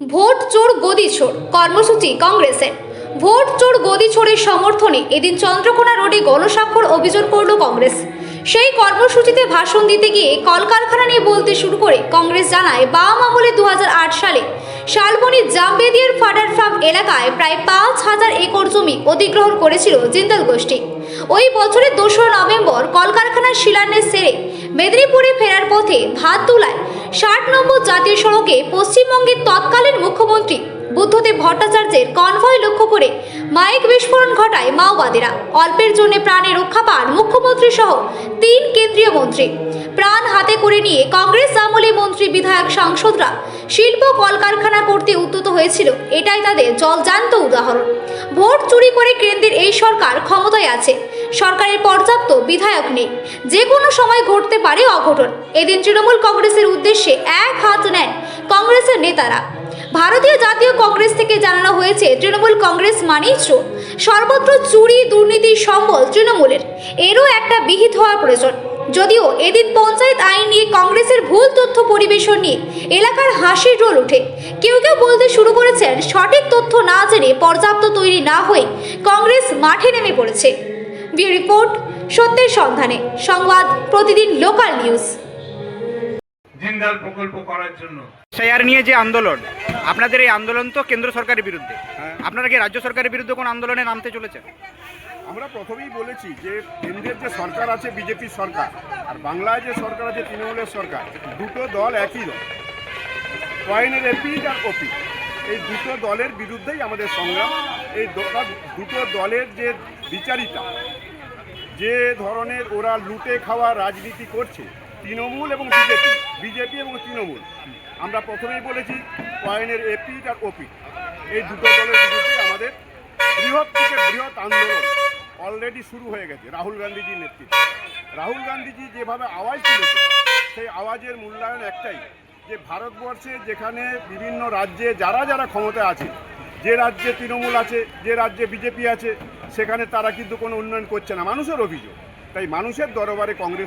Vote চোর গদি চোর, কর্মসূচি কংগ্রেসের। ভোট চোর গদি চোরের সমর্থনে এদিন চন্দ্রকোনা রোডে গণস্বাক্ষর অভিযোগ করল কংগ্রেস। সেই কর্মসূচিতে ভাষণ দিতে গিয়ে কলকারখানা নিয়ে বলতে শুরু করে কংগ্রেস জানায়, বাম আমলে দু হাজার আট সালে শালবনির জামবেদিয়ার ফাডার ফার্ম এলাকায় প্রায় পাঁচ হাজার একর জমি অধিগ্রহণ করেছিল জিন্দাল গোষ্ঠী। ওই বছরের দোসরা নভেম্বর কলকারখানার শিলান্যাস সেরে মেদিনীপুরে ফেরার পথে ভাত তুলায় ষাট নম্বর জাতীয় সড়কে পশ্চিমবঙ্গের তৎকালীন মুখ্যমন্ত্রী বুদ্ধদেব ভট্টাচার্যের কনভয় লক্ষ্য করে মাইক বিস্ফোরণ ঘটায় মাওবাদীরা। অল্পের জন্য প্রাণে রক্ষা পান মুখ্যমন্ত্রী সহ তিন কেন্দ্রীয় মন্ত্রী। প্রাণ হাতে করে নিয়ে কংগ্রেস আমলে মন্ত্রী, বিধায়ক, সাংসদরা শিল্প কলকারখানা করতে উদ্যত হয়েছিল। এটাই তাদের জলজান্ত উদাহরণ। ভোট চুরি করে কেন্দ্রের এই সরকার ক্ষমতায় আছে। সরকারের পর্যাপ্ত বিধায়ক নেই। যে কোনো সময় ঘটতে পারে অঘটন। এদিন তৃণমূল কংগ্রেসের উদ্দেশ্যে এক হাত নেন কংগ্রেসের নেতারা। ভারতীয় জাতীয় কংগ্রেস থেকে জানানো হয়েছে, তৃণমূল কংগ্রেস মানেই চোর। সর্বত্র চুরি, দুর্নীতির সম্বল তৃণমূলের। এরও একটা বিহিত হওয়া প্রয়োজন। যদিও এদিন পঞ্চায়েত আইন নিয়ে কংগ্রেসের ভুল তথ্য পরিবেশন নিয়ে এলাকার হাসির রোল ওঠে। কেউ কেউ বলতে শুরু করেছেন সঠিক তথ্য না জেনে পর্যাপ্ত তৈরি না হয়ে কংগ্রেস মাঠে নেমে পড়েছে। বিউ রিপোর্ট সত্যের সন্ধানে সংবাদ প্রতিদিন লোকাল নিউজ। জিন্দাল প্রকল্প করার জন্য। এসআইআর নিয়ে যে আন্দোলন আপনাদের এই আন্দোলন তো কেন্দ্র সরকারের বিরুদ্ধে। হ্যাঁ। আপনারা কি রাজ্য সরকারের বিরুদ্ধে কোন আন্দোলনে নামতে চলেছেন? আমরা প্রথমেই বলেছি যে কেন্দ্রের যে সরকার আছে বিজেপি সরকার, আর বাংলায় যে সরকার আছে, তৃণমূলের সরকার, দুটো দল একই দল কয়েনের এপিড আর ওপি। এই দুটো দলের বিরুদ্ধেই আমাদের সংগ্রাম। এই দুটো দলের যে বিচারিতা, যে ধরনের ওরা লুটে খাওয়া রাজনীতি করছে, তৃণমূল এবং বিজেপি বিজেপি এবং তৃণমূল, আমরা প্রথমেই বলেছি কয়েনের এপিড আর ওপিড এই দুটো দলের বিরুদ্ধে আমাদের বৃহৎ থেকে বৃহৎ আন্দোলন। অলরেডি শুরু হয়ে গেছে, রাহুল গান্ধীজির নেতৃত্বে। রাহুল গান্ধীজি যেভাবে আওয়াজ তুলেছে সেই আওয়াজের মূল্যায়ন একটাই, যে ভারতবর্ষে যেখানে বিভিন্ন রাজ্যে যারা যারা ক্ষমতা আছে, যে রাজ্যে তৃণমূল আছে, যে রাজ্যে বিজেপি আছে, সেখানে তারা কিন্তু কোনো উন্নয়ন করছে না। মানুষের অভিযোগ, তাই মানুষের দরবারে কংগ্রেস